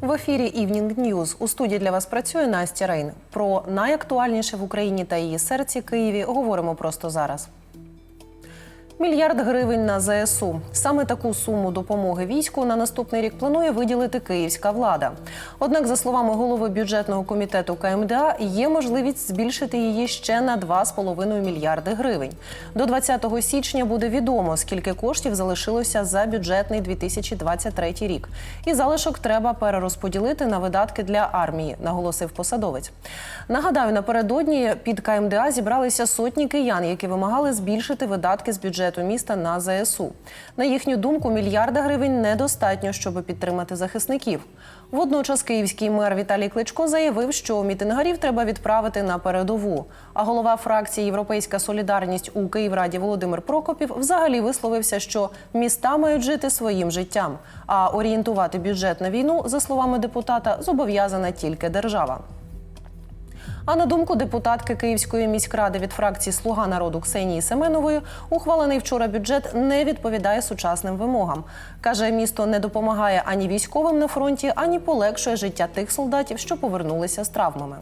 В ефірі Івнінг Ньюз у студії для вас працює Настя Рейн. Про найактуальніше в Україні та її серці Києві говоримо просто зараз. Мільярд гривень на ЗСУ. Саме таку суму допомоги війську на наступний рік планує виділити київська влада. Однак, за словами голови бюджетного комітету КМДА, є можливість збільшити її ще на 2,5 мільярди гривень. До 20 січня буде відомо, скільки коштів залишилося за бюджетний 2023 рік. І залишок треба перерозподілити на видатки для армії, наголосив посадовець. Нагадаю, напередодні під КМДА зібралися сотні киян, які вимагали збільшити видатки з бюджету міста на ЗСУ. На їхню думку, мільярда гривень недостатньо, щоб підтримати захисників. Водночас київський мер Віталій Кличко заявив, що мітингарів треба відправити на передову. А голова фракції Європейська Солідарність у Київраді Володимир Прокопів взагалі висловився, що міста мають жити своїм життям. А орієнтувати бюджет на війну, за словами депутата, зобов'язана тільки держава. А на думку депутатки Київської міськради від фракції Слуга народу Ксенії Семенової, ухвалений вчора бюджет не відповідає сучасним вимогам. Каже, місто не допомагає ані військовим на фронті, ані полегшує життя тих солдатів, що повернулися з травмами.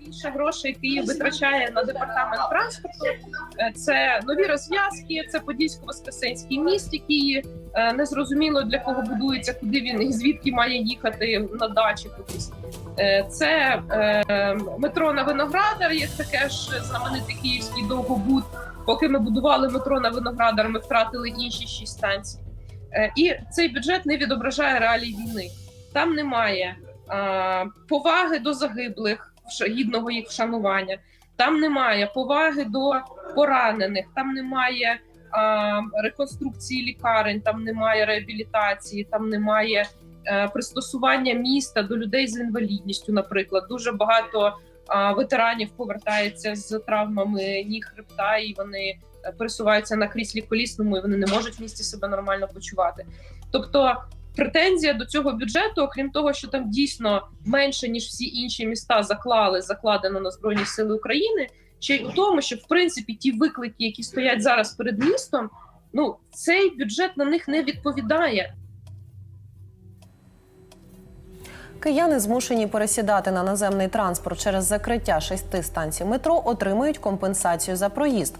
більше грошей Київ витрачає на департамент транспорту. Е, Це нові розв'язки, це Подільсько-Воскресенський міст, який е, незрозуміло для кого будується, куди він і звідки має їхати на дачі кудись. Е, Це е, метро на Виноградар, є таке ж знаменитий київський довгобуд. Поки ми будували метро на Виноградар, ми втратили інші шість станцій. Е, І цей бюджет не відображає реалій війни. Там немає поваги до загиблих гідного їх вшанування. Там немає поваги до поранених, там немає а, реконструкції лікарень, там немає реабілітації, там немає пристосування міста до людей з інвалідністю. Наприклад, дуже багато ветеранів повертається з травмами ніг хребта, і вони е, пересуваються на кріслі колісному, і вони не можуть в місті себе нормально почувати. Тобто претензія до цього бюджету, окрім того, що там дійсно менше ніж всі інші міста заклали, закладено на збройні сили України. Ще й у тому, що в принципі ті виклики, які стоять зараз перед містом, ну цей бюджет на них не відповідає. Кияни змушені пересідати на наземний транспорт через закриття шести станцій метро, отримують компенсацію за проїзд.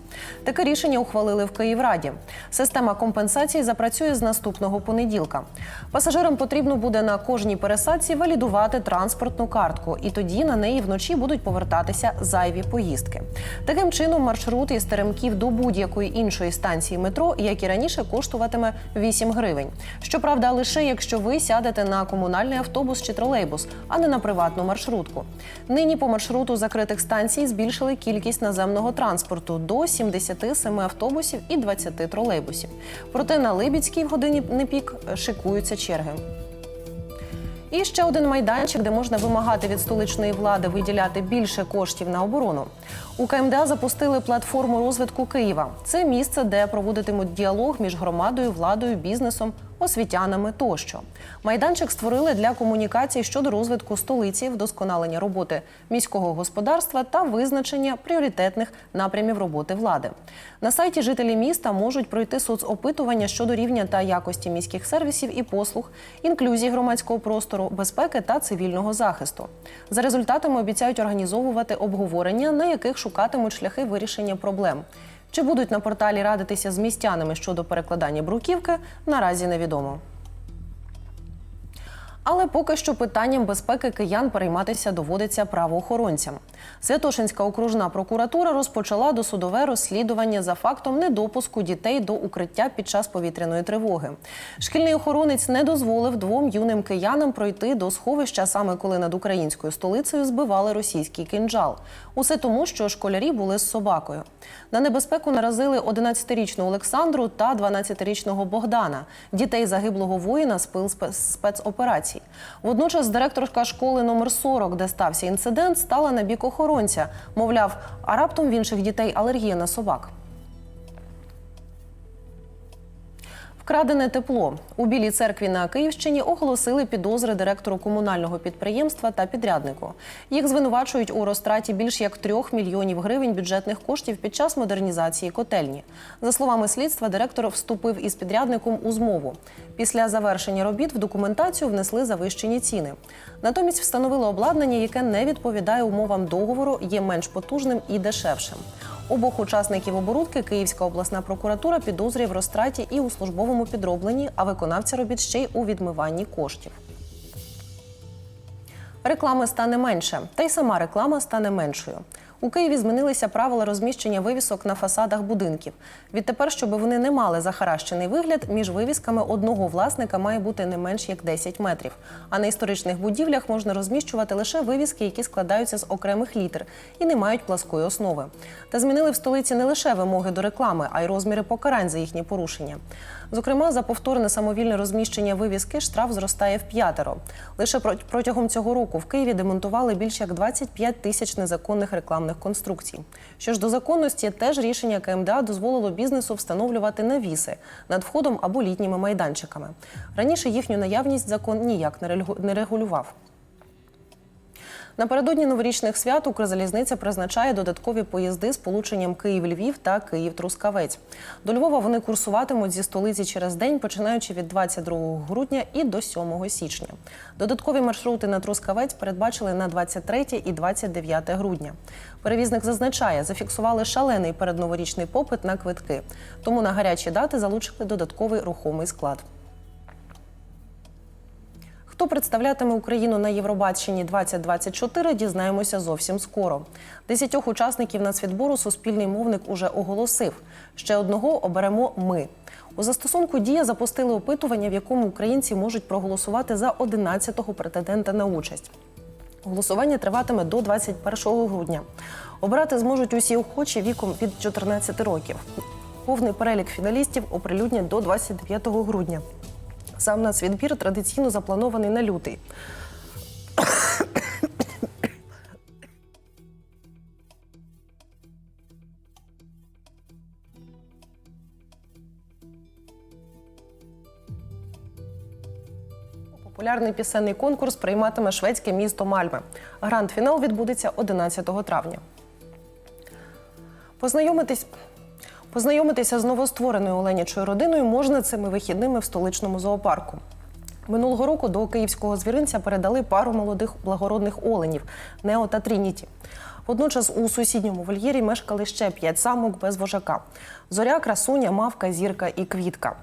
Таке рішення ухвалили в Київраді. Система компенсації запрацює з наступного понеділка. Пасажирам потрібно буде на кожній пересадці валідувати транспортну картку, і тоді на неї вночі будуть повертатися зайві поїздки. Таким чином, маршрут із Теремків до будь-якої іншої станції метро, як і раніше, коштуватиме 8 гривень. Щоправда, лише якщо ви сядете на комунальний автобус чи тролейбус, а не на приватну маршрутку. Нині по маршруту закритих станцій збільшили кількість наземного транспорту до 77 автобусів і 20 тролейбусів. Проте на Либідській в годині непік шикуються черги. І ще один майданчик, де можна вимагати від столичної влади виділяти більше коштів на оборону. У КМДА запустили платформу розвитку Києва. Це місце, де проводитимуть діалог між громадою, владою, бізнесом, освітянами тощо. Майданчик створили для комунікацій щодо розвитку столиці, вдосконалення роботи міського господарства та визначення пріоритетних напрямів роботи влади. На сайті жителі міста можуть пройти соцопитування щодо рівня та якості міських сервісів і послуг, інклюзії громадського простору, безпеки та цивільного захисту. За результатами обіцяють організовувати обговорення, на яких шукатимуть шляхи вирішення проблем. Чи будуть на порталі радитися з містянами щодо перекладання бруківки, наразі невідомо. Але поки що питанням безпеки киян перейматися доводиться правоохоронцям. Святошинська окружна прокуратура розпочала досудове розслідування за фактом недопуску дітей до укриття під час повітряної тривоги. Шкільний охоронець не дозволив двом юним киянам пройти до сховища, саме коли над українською столицею збивали російський кинджал. Усе тому, що школярі були з собакою. На небезпеку наразили 11-річну Олександру та 12-річного Богдана, дітей загиблого воїна з пил спе- спецоперацій. Водночас директорка школи номер 40, де стався інцидент, стала на бік охоронця. Мовляв, а раптом в інших дітей алергія на собак. Вкрадене тепло у Білій церкві на Київщині оголосили підозри директору комунального підприємства та підряднику. Їх звинувачують у розтраті більш як трьох мільйонів гривень бюджетних коштів під час модернізації котельні. За словами слідства, директор вступив із підрядником у змову. Після завершення робіт в документацію внесли завищені ціни. Натомість встановили обладнання, яке не відповідає умовам договору, є менш потужним і дешевшим. Обох учасників оборудки Київська обласна прокуратура підозрює в розтраті і у службовому підробленні, а виконавця робіт ще й у відмиванні коштів. Реклами стане менше, та й сама реклама стане меншою. У Києві змінилися правила розміщення вивісок на фасадах будинків. Відтепер, щоб вони не мали захаращений вигляд, між вивісками одного власника має бути не менш як 10 метрів. А на історичних будівлях можна розміщувати лише вивіски, які складаються з окремих літер і не мають пласкої основи. Та змінили в столиці не лише вимоги до реклами, а й розміри покарань за їхні порушення. Зокрема, за повторне самовільне розміщення вивіски штраф зростає в п'ятеро. Лише протягом цього року в Києві демонтували більше як 25 тисяч незаконних рекламних конструкцій. Що ж до законності, теж рішення КМДА дозволило бізнесу встановлювати навіси над входом або літніми майданчиками. Раніше їхню наявність закон ніяк не регулював. Напередодні новорічних свят Укрзалізниця призначає додаткові поїзди з полученням Київ-Львів та Київ-Трускавець. До Львова вони курсуватимуть зі столиці через день, починаючи від 22 грудня і до 7 січня. Додаткові маршрути на Трускавець передбачили на 23 і 29 грудня. Перевізник зазначає, зафіксували шалений передноворічний попит на квитки, тому на гарячі дати залучили додатковий рухомий склад. Хто представлятиме Україну на Євробаченні 2024, дізнаємося зовсім скоро. Десятьох учасників нацвідбору суспільний мовник уже оголосив. Ще одного оберемо ми. У застосунку Дія запустили опитування, в якому українці можуть проголосувати за 11-го претендента на участь. Голосування триватиме до 21 грудня. Обирати зможуть усі охочі віком від 14 років. Повний перелік фіналістів оприлюднять до 29 грудня. Сам нацвідбір традиційно запланований на лютий. Популярний пісенний конкурс прийматиме шведське місто Мальме. Гранд-фінал відбудеться 11 травня. Познайомитись. Познайомитися з новоствореною Оленячою родиною можна цими вихідними в столичному зоопарку. Минулого року до київського звіринця передали пару молодих благородних оленів Нео та Трініті. Водночас у сусідньому вольєрі мешкали ще п'ять самок без вожака: зоря, красуня, мавка, зірка і квітка.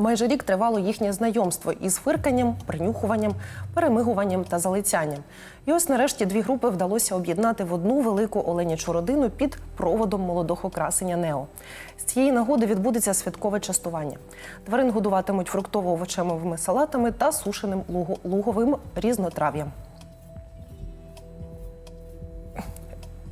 Майже рік тривало їхнє знайомство із фирканням, принюхуванням, перемигуванням та залицянням. І ось нарешті дві групи вдалося об'єднати в одну велику оленячу родину під проводом молодого красення Нео. З цієї нагоди відбудеться святкове частування. Тварин годуватимуть фруктово-овочевими салатами та сушеним луго- луговим різнотрав'ям.